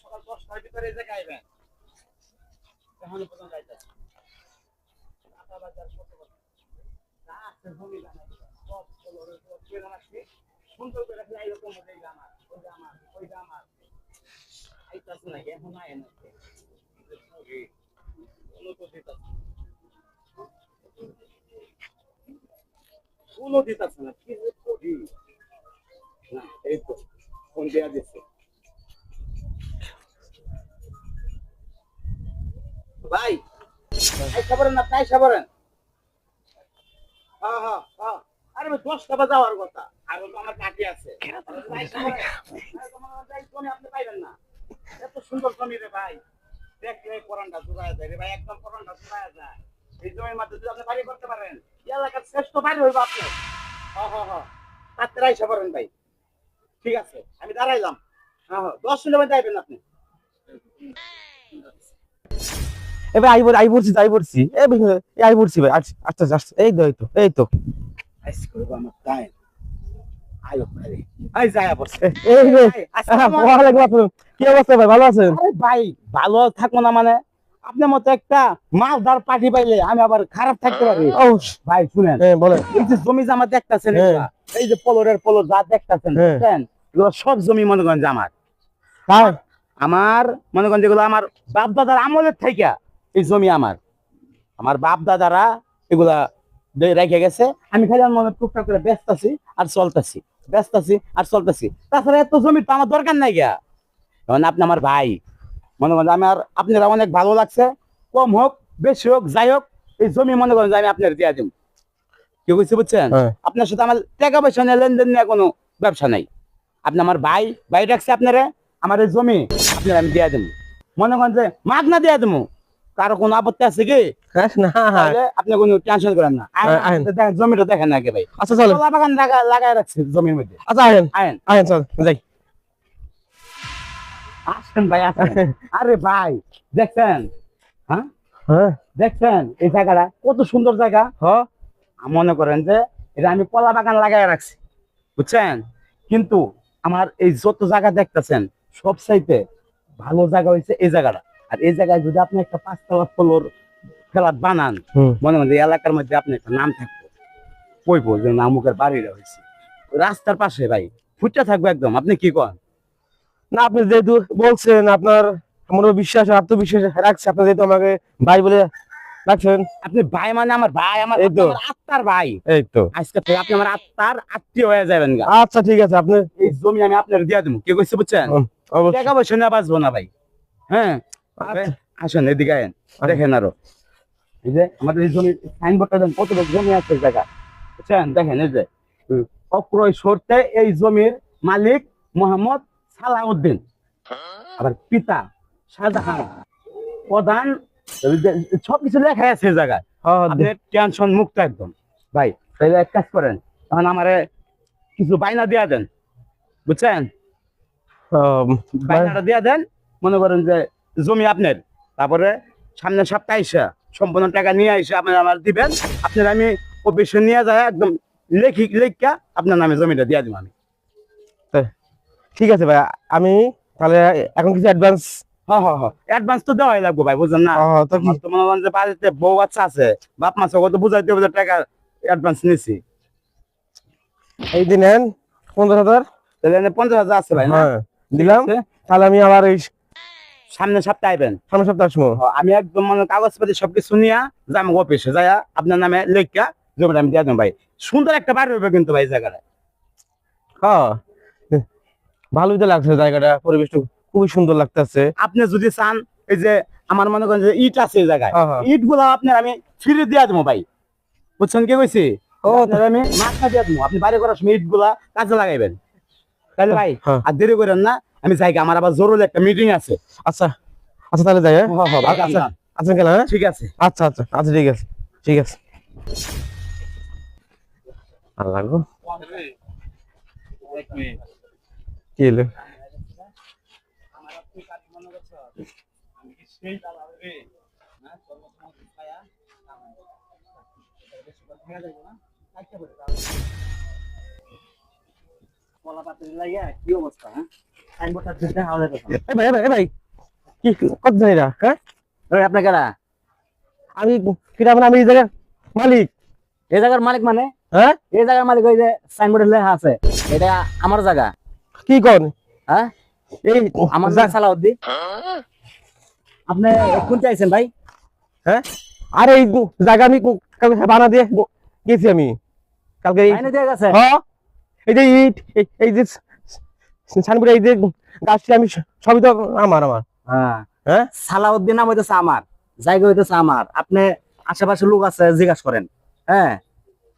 সকাল দশটার ভিতরে যে গাইবেন এখনও পর্যন্ত গাইতেছে সুন্দর করে রাখলে এরকম হবে এই আমার ওইটা আমার ওইটা আমার আইতাছে নাকি? এখন আয় না কোনো দিতাছে না। কি করি না এই তো ফোন দেয়া দিচ্ছে ভাই খাবারেন না তাই খাবারেন হ্যাঁ হ্যাঁ হ্যাঁ। আরে দশটা বাজে যাওয়ার কথা। আর তো আমার কাকি আছে। আপনি পাইবেন না। এত সুন্দর জমি রে ভাই। দেখলে কোরআনটা জোড়ায় যায় রে ভাই। একদম কোরআনটা জোড়ায় যায় এই জমির মধ্যে যদি আপনি বাড়ি করতে পারেন এলাকার শ্রেষ্ঠ বাড়ি হইব আপনি। আইসা পারেন ভাই। ঠিক আছে আমি দাঁড়াইলাম। হ্যাঁ হ্যাঁ দশ মিনিট মধ্যে আইবেন আপনি। এবার আই বল আই বলছি আই বলছি এ ভাই, এই আই বলছি ভাই আচ্ছা আচ্ছা আচ্ছা এই তো এই তো এই তো। আইস করব আমার টাইম। আয়ো ভাই আই যায় বসে এই রে ভাই, আসসালামু ওয়ালাইকুম কি অবস্থা ভাই ভালো আছেন? আরে ভাই ভালো থাকব না মানে। আপনার মতো একটা মালদার পার্টি পাইলে আমি আবার খারাপ থাকতে পারি। ভাই শুনেন। হ্যাঁ বলেন। এই যে জমি জামা দেখতেছেন হ্যাঁ। এই যে পলরের পলর যা দেখতেছেন হ্যাঁ। বুঝছেন সব জমি মনে করেন আমার। আমার মনে করেন যেগুলো আমার বাপ দাদার আমলের থেকে এই জমি আমার। আমার বাপ দাদারা এগুলা রেখে গেছে। আমি খালি আমার মনে টুকটাক করে ব্যস্ত আছি আর চলতেছি। ব্যস্ত আছি আর চলতেছি। তাছাড়া এত জমি তো আমার দরকার নাই গিয়া। কারণ আপনি আমার ভাই মনে করেন আমার আপনারা অনেক ভালো লাগছে। কম হোক বেশি হোক যাই হোক এই জমি মনে করেন আমি আপনার দিয়ে দিব কি বুঝতে বুঝছেন হ্যাঁ। আপনার সাথে আমার টাকা পয়সা নিয়ে লেনদেন নিয়ে কোনো ব্যবসা নাই। আপনি আমার ভাই ভাই রাখছে আপনারা আমার এই জমি আপনার আমি দিয়ে দেবো মনে করেন যে মাগ না দিয়ে দেবো কারও কোনো আপত্তি আছে কি? হ্যাঁ না হ্যাঁ। আপনি কোনো টেনশন করেন না। জমিটা দেখেন আগে ভাই। আচ্ছা বাগান লাগাই রাখছে জমির মধ্যে। আচ্ছা আয়েন। আইন আয়েন চল যাই। আসেন ভাই আসেন। আরে ভাই দেখছেন? হ্যাঁ? হ্যাঁ। দেখছেন? এই জায়গাটা কত সুন্দর জায়গা। হ্যাঁ মনে করেন যে এটা আমি কলা বাগান লাগাই রাখছি। বুঝছেন? কিন্তু আমার এই যত জায়গা দেখতেছেন সব চাইতে ভালো জায়গা হয়েছে এই জায়গাটা। আর এই জায়গায় যদি আপনি একটা পাঁচতলা ফ্লোর ফেলাত বানান মনে মনে এলাকার মধ্যে আপনি একটা নাম থাকবে। কইবো যে নামুকের বাড়িটা হয়েছে রাস্তার পাশে ভাই ফুটটা থাকবে একদম। আপনি কি কন? না আপনি যেহেতু বলছেন আপনার আমার বিশ্বাস আত্মবিশ্বাস রাখছে আপনি যেহেতু আমাকে ভাই বলে রাখছেন। আপনি ভাই মানে আমার ভাই আমার আত্মার ভাই। এই তো। আজকে থেকে আপনি আমার আত্মার আত্মীয় হয়ে যাবেন আচ্ছা ঠিক আছে আপনি এই জমি আমি আপনার দিয়ে দেবো। কি কইছে বুঝছেন? টাকা পয়সা নিয়ে বাঁচবো না ভাই। হ্যাঁ? আসেন এদিকে আয়েন। দেখেন আরও। এই যে আমাদের এই জমি সাইনবোর্ডটা দেন কত জমি আছে এই জায়গা। বুঝছেন? দেখেন এই যে। অক্রয় শর্তে এই জমির মালিক মোহাম্মদ সালাউদ্দিন আবার পিতা শাহজাহান প্রধান সবকিছু লেখা আছে জায়গায়। হ্যাঁ হ্যাঁ, টেনশন মুক্ত একদম। ভাই তাহলে এক কাজ করেন তখন আমারে কিছু বাইনা দিয়া দেন বুঝছেন? বাইনাটা দিয়া দেন মনে করেন যে জমি আপনার তারপরে সামনের সপ্তাহে এসে সম্পূর্ণ টাকা নিয়ে এসে আপনার আমার দিবেন আপনার আমি অফিসে নিয়ে যায় একদম লেখি লেখা আপনার নামে জমিটা দিয়ে দিব আমি। ঠিক আছে ভাই আমি তাহলে এখন কিছু অ্যাডভান্স হ্যাঁ হ্যাঁ হ্যাঁ অ্যাডভান্স তো দেওয়াই লাগবে ভাই বুঝলেন না? তো কি? আমার তো মনে করেন যে বাড়িতে বউ বাচ্চা আছে বাপ মা সব তো বুঝাইতে হবে টাকা অ্যাডভান্স নিছি। এই দিন নেন পনেরো হাজার। তাহলে পঞ্চাশ হাজার আছে ভাই হ্যাঁ দিলাম। তাহলে আমি আবার এই সামনের সপ্তাহে আইবেন। সামনের সপ্তাহ আসব। আমি একদম মানে কাগজপাতি সবকিছু নিয়ে যাব অফিসে যাই আপনার নামে লেখা জমিটা আমি দিয়ে দেবো ভাই। সুন্দর একটা বাড়ি হবে কিন্তু ভাই জায়গাটা হ্যাঁ ভালোই তো লাগছে জায়গাটা পরিবেশটা খুবই সুন্দর লাগতেছে। আপনি যদি চান এই যে আমার মনে করেন যে ইট আছে এই জায়গায় হ্যাঁ, হ্যাঁ। ইটগুলা আপনার আমি ফিরে দিয়ে দেবো ভাই। বুঝছেন কি কইছি? ও, আপনার আমি মাথা দিয়ে দেবো। আপনি বাড়ি করার সময় ইটগুলা কাজে লাগাইবেন। তাহলে ভাই হ্যাঁ। আর দেরি করেন না আমি যাই আমার আবার জরুরি একটা মিটিং আছে। আচ্ছা আচ্ছা তাহলে যাই হ্যাঁ? আচ্ছা, আচ্ছা আচ্ছা হ্যাঁ? ঠিক আছে। আচ্ছা আচ্ছা আচ্ছা ঠিক আছে ঠিক আছে। আর লাগো কি আমি আমি এই মালিক। এই জায়গার মালিক মানে? হ্যাঁ? এই জায়গার মালিক ওই যে সাইনবোর্ডে লেখা আছে। এটা আমার জায়গা। কি কর? হ্যাঁ? এই আমার নাম সালাউদ্দিন। আপনি আইছেন ভাই? হ্যাঁ? আরে এই জায়গা আমি কালকে বানা দিয়ে গেছি আমি। কালকে এই হ্যাঁ? এই যে ইট এই- যে এই যে গাছটি আমি সবই তো আমার আমার। হ্যাঁ। হ্যাঁ? সালাউদ্দিন নাম হইতেছে আমার জায়গা হইতেছে আমার। আপনি আশেপাশে লোক আছে জিজ্ঞাসা করেন। হ্যাঁ?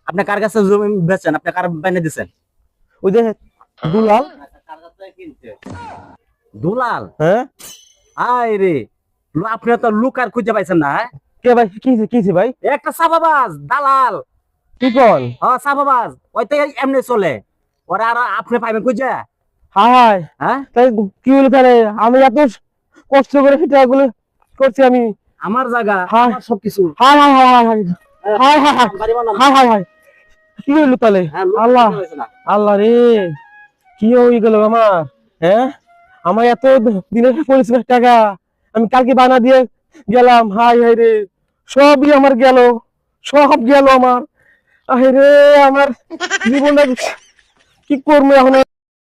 আপনি কার কাছে জমি বেচেন? আপনি কার বাইনে দিছেন? ওই যে দুলাল? দুলাল? হ্যাঁ? রে আপনি তো লুক আর খুঁজে পাইছেন না হ্যাঁ? কে ভাই? কি কি ভাই? একটা সাবাবাজ দালাল। কি কন হ্যাঁ সাবাবাজ ওই তো এমনি চলে। ওরা আর আপনি পাইবেন খুঁজে? হাই হ্যাঁ। তাই কি হলো তাহলে? আমি এত কষ্ট করে টাকাগুলো করছি আমি। আমার জায়গা হ্যাঁ। আমার সবকিছু। হাই কি হইল তাহলে? হ্যাঁ, আল্লাহ। আল্লাহ রে। কি হয়ে গেল আমার হ্যাঁ? আমার এত দিনের পরিশ্রমের টাকা আমি কালকে বানা দিয়ে গেলাম হাই হাই রে। সবই আমার গেল, সব গেল আমার। আহ রে, আমার জীবনটা কি করব এখন?